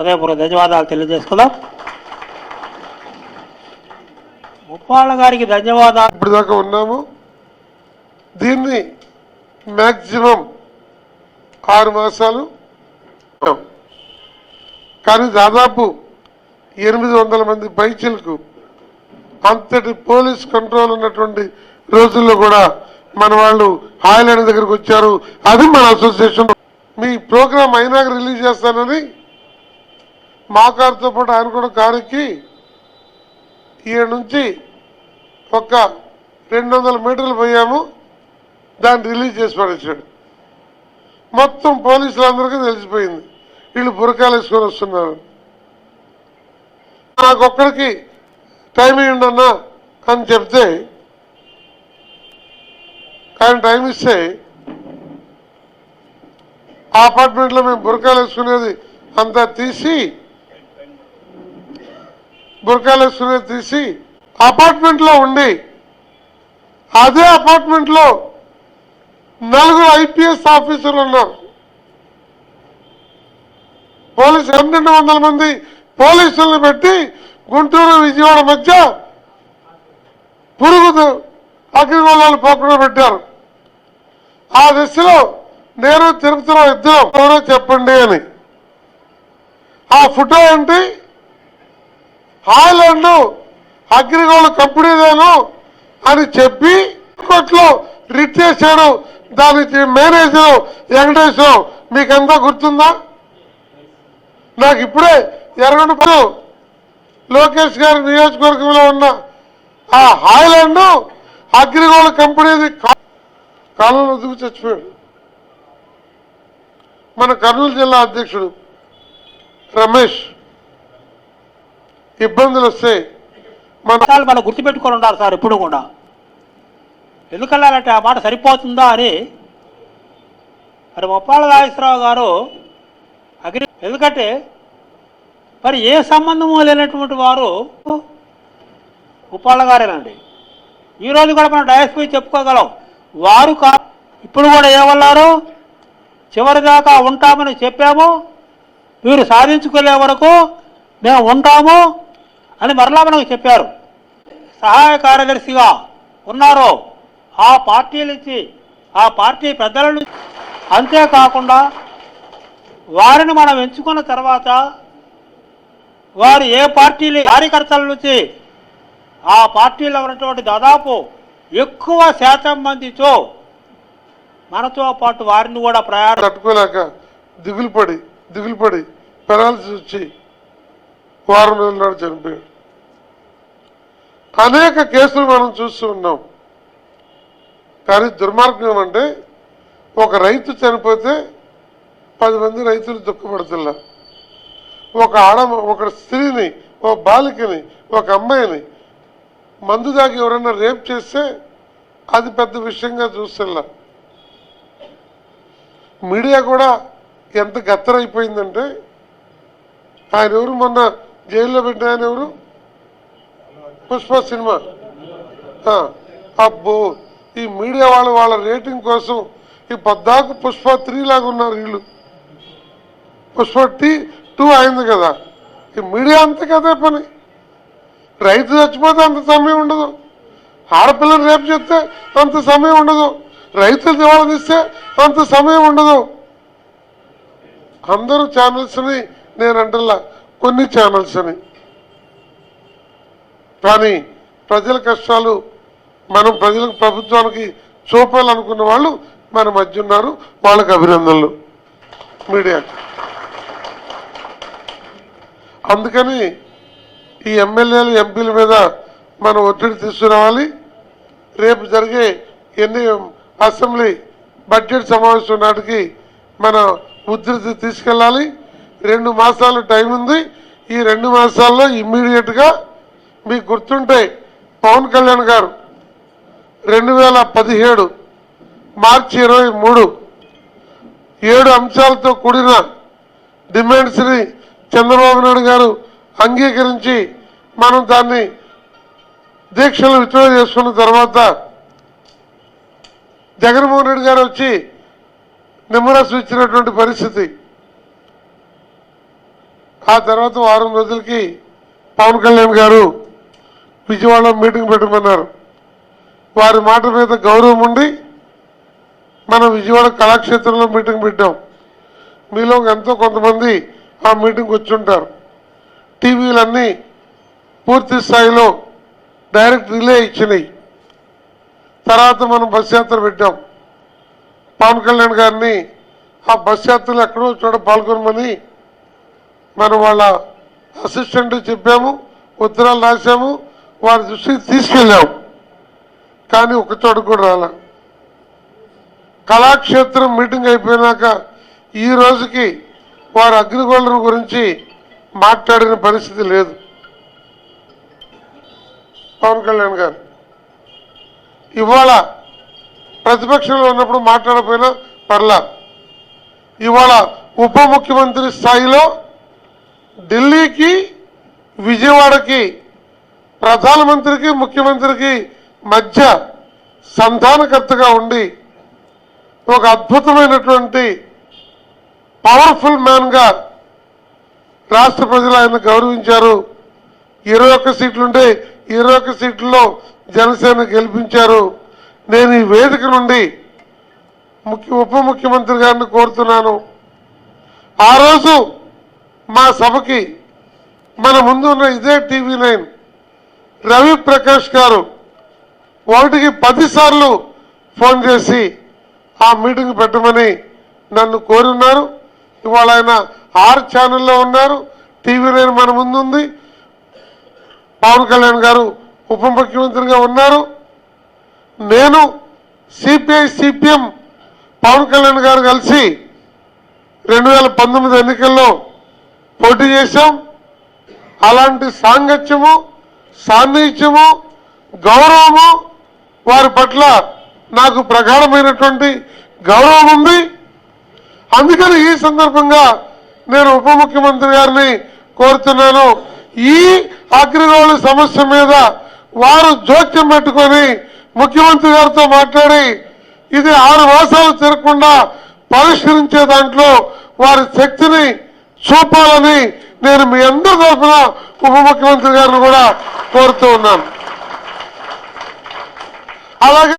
హృదయపూర్వ ధన్యవాదాలు తెలియజేసుకుందాం. ముప్పాళ్ళ గారికి ధన్యవాదాలు. ఇప్పుడు దాకా ఉన్నాము. దీన్ని మ్యాక్సిమం ఆరు మాసాలు. కానీ దాదాపు ఎనిమిది వందల మంది పైచీలకు అంతటి పోలీస్ కంట్రోల్ ఉన్నటువంటి రోజుల్లో కూడా మన వాళ్ళు హాయిలాండ్ దగ్గరకు వచ్చారు. అది మన అసోసియేషన్. మీ ప్రోగ్రాం అయినాక రిలీజ్ చేస్తానని మా కారుతో పాటు ఆయన కూడా కారు ఈయన నుంచి ఒక రెండు వందల మీటర్లు పోయాము. దాన్ని రిలీజ్ చేసి పడేసాడు మొత్తం పోలీసులందరికీ తెలిసిపోయింది. వీళ్ళు బురకాలు వేసుకొని వస్తున్నారు. నాకు ఒక్కడికి టైం ఇవ్వండన్నా అని చెప్తే ఆయన టైం ఇస్తే ఆ అపార్ట్మెంట్లో మేము బురకాలు వేసుకునేది అంతా తీసి బురకాలు తీసి అపార్ట్మెంట్లో ఉండి అదే అపార్ట్మెంట్లో నలుగురు ఐపీఎస్ ఆఫీసర్లు ఉన్నారు. పోలీసు పన్నెండు వందల మంది పోలీసులను పెట్టి గుంటూరు విజయవాడ మధ్య పురుగు అగ్నిగోళాలు పోకుండా పెట్టారు. ఆ దిశలో నేను తిరుపతిలో ఇద్దరు ఎవరో చెప్పండి అని. ఆ ఫోటో ఏంటి? హాయ్లాండ్ అగ్రిగోల్డ్ కంపెనీదేను అని చెప్పి కోర్టులో రిట్ చేశాడు. దానికి మేనేజర్ వెంకటేశ్వరం మీకంతా గుర్తుందా? నాకు ఇప్పుడే ఎరగండు లోకేష్ గారి నియోజకవర్గంలో ఉన్న ఆ హాయ్లాండ్ అగ్రిగోల్డ్ కంపెనీది కాలంలో దిగు చచ్చిపోయాడు. మన కర్నూలు జిల్లా అధ్యక్షుడు రమేష్ ఇబ్బందులు వస్తాయి మన మనం గుర్తుపెట్టుకొని ఉండాలి సార్ ఎప్పుడు కూడా. ఎందుకల్లాలంటే ఆ మాట సరిపోతుందా అని. మరి ముప్పాల నాగేశ్వరరావు గారు అగ్రి ఎందుకంటే మరి ఏ సంబంధము లేనటువంటి వారు ఉప్పాళ్ళ గారేనండి. ఈరోజు కూడా మనం డయస్ పోయి చెప్పుకోగలం. వారు కా ఇప్పుడు కూడా ఏమన్నారు? చివరిదాకా ఉంటామని చెప్పాము. మీరు సాధించుకునే వరకు మేము ఉంటాము. అని మరలా మనకు చెప్పారు. సహాయ కార్యదర్శిగా ఉన్నారో ఆ పార్టీ నుంచి ఆ పార్టీ పెద్దల నుంచి. అంతేకాకుండా వారిని మనం ఎంచుకున్న తర్వాత వారు ఏ పార్టీలు కార్యకర్తల నుంచి ఆ పార్టీలో ఉన్నటువంటి దాదాపు ఎక్కువ శాతం మందితో మనతో పాటు వారిని కూడా ప్రయాణం తట్టుకోలేక దిగులు పడి దిగులు పడి పెరాలసిస్ వచ్చి వారం రోజుల చనిపోయాడు అనేక కేసులు మనం చూస్తూ ఉన్నాం. కానీ దుర్మార్గం ఏమంటే ఒక రైతు చనిపోతే పది మంది రైతులు దుఃఖపడుతున్నా ఒక ఆడ ఒక స్త్రీని ఒక బాలికని ఒక అమ్మాయిని మందు దాగి ఎవరైనా రేప్ చేస్తే అది పెద్ద విషయంగా చూస్తున్నా మీడియా కూడా ఎంత గత్తరైపోయిందంటే ఆయన ఎవరు మొన్న జైల్లో పెట్టిన ఆయన ఎవరు? పుష్ప సినిమా. అబ్బో ఈ మీడియా వాళ్ళు వాళ్ళ రేటింగ్ కోసం ఈ పద్దాకు పుష్ప త్రీ లాగా ఉన్నారు వీళ్ళు. పుష్ప టీ టూ అయింది కదా. ఈ మీడియా అంతే కదే పని. రైతు చచ్చిపోతే అంత సమయం ఉండదు. ఆడపిల్లలు రేపు చెప్తే అంత సమయం ఉండదు. రైతులు దివాళా తీస్తే అంత సమయం ఉండదు. అందరూ ఛానల్స్ని నేను అంటల్లా కొన్ని ఛానల్స్ అని కానీ ప్రజల కష్టాలు మనం ప్రజలకు ప్రభుత్వానికి చూపాలనుకున్న వాళ్ళు మన మధ్య ఉన్నారు. వాళ్ళకి అభినందనలు. మీడియా అందుకని ఈ ఎమ్మెల్యేలు ఎంపీల మీద మనం ఒత్తిడి తీసుకురావాలి రేపు జరిగే ఎన్ని అసెంబ్లీ బడ్జెట్ సమావేశం నాటికి మన ఉధృతి తీసుకెళ్ళాలి. రెండు మాసాలు టైం ఉంది. ఈ రెండు మాసాల్లో ఇమ్మీడియట్గా మీకు గుర్తుంటే పవన్ కళ్యాణ్ గారు రెండు వేల పదిహేడు మార్చి ఇరవై మూడు ఏడు అంశాలతో కూడిన డిమాండ్స్ని చంద్రబాబు నాయుడు గారు అంగీకరించి మనం దాన్ని దీక్షలు విత్డ్రా చేసుకున్న తర్వాత జగన్మోహన్ రెడ్డి గారు వచ్చి నిమ్మరసం ఇచ్చినటువంటి పరిస్థితి. ఆ తర్వాత వారం రోజులకి పవన్ కళ్యాణ్ గారు విజయవాడలో మీటింగ్ పెట్టమన్నారు. వారి మాట మీద గౌరవం ఉండి మనం విజయవాడ కళాక్షేత్రంలో మీటింగ్ పెట్టాం. మీలో ఎంతో కొంతమంది ఆ మీటింగ్కి వచ్చుంటారు. టీవీలన్నీ పూర్తి స్థాయిలో డైరెక్ట్ రిలే ఇచ్చినాయి. తర్వాత మనం బస్ యాత్ర పెట్టాం. పవన్ కళ్యాణ్ గారిని ఆ బస్ యాత్రలు ఎక్కడో చోట పాల్గొనమని మనం వాళ్ళ అసిస్టెంట్ చెప్పాము ఉత్తరాలు రాశాము. వారి దృష్టికి తీసుకెళ్ళాము కానీ ఒక చోట కూడా రాల. కళాక్షేత్రం మీటింగ్ అయిపోయినాక ఈ రోజుకి వారు అగ్నిగోళం గురించి మాట్లాడిన పరిస్థితి లేదు. పవన్ కళ్యాణ్ గారు. ఇవాళ ప్రతిపక్షంలో ఉన్నప్పుడు మాట్లాడపోయినా పర్లా. ఇవాళ ఉప ముఖ్యమంత్రి స్థాయిలో ఢిల్లీకి విజయవాడకి ప్రధానమంత్రికి ముఖ్యమంత్రికి మధ్య సంధానకర్తగా ఉండి ఒక అద్భుతమైనటువంటి పవర్ఫుల్ మ్యాన్గా రాష్ట్ర ప్రజలు ఆయన గౌరవించారు. ఇరవై ఒక్క సీట్లుంటే ఇరవై ఒక్క సీట్లలో జనసేన గెలిపించారు. నేను ఈ వేదిక నుండి ముఖ్య ఉప ముఖ్యమంత్రి గారిని కోరుతున్నాను. ఆ రోజు మా సభకి మన ముందున్న ఇదే టీవీ నైన్ రవి ప్రకాష్ గారు ఒకటికి పదిసార్లు ఫోన్ చేసి ఆ మీటింగ్ పెట్టమని నన్ను కోరున్నారు. ఇవాళ ఆయన ఆరు ఛానల్లో ఉన్నారు. టీవీ నేను మన ముందుంది. పవన్ కళ్యాణ్ గారు ఉప ముఖ్యమంత్రిగా ఉన్నారు. నేను సిపిఐ సిపిఎం పవన్ కళ్యాణ్ గారు కలిసి రెండు వేల పంతొమ్మిది ఎన్నికల్లో పోటీ చేశాం. అలాంటి సాంగత్యము సాన్నిహిత్యము గౌరవము వారి పట్ల నాకు ప్రగాఢమైనటువంటి గౌరవం ఉంది. అందుకని ఈ సందర్భంగా నేను ఉప ముఖ్యమంత్రి గారిని కోరుతున్నాను. ఈ అగ్రిగోళ సమస్య మీద వారు జోక్యం పెట్టుకొని ముఖ్యమంత్రి గారితో మాట్లాడి ఇది ఆరు మాసాలు తిరగకుండా పరిష్కరించే దాంట్లో వారి శక్తిని చూపాలని నేను మీ అందరి తరఫున ఉప ముఖ్యమంత్రి గారిని కూడా Porto nam. Allah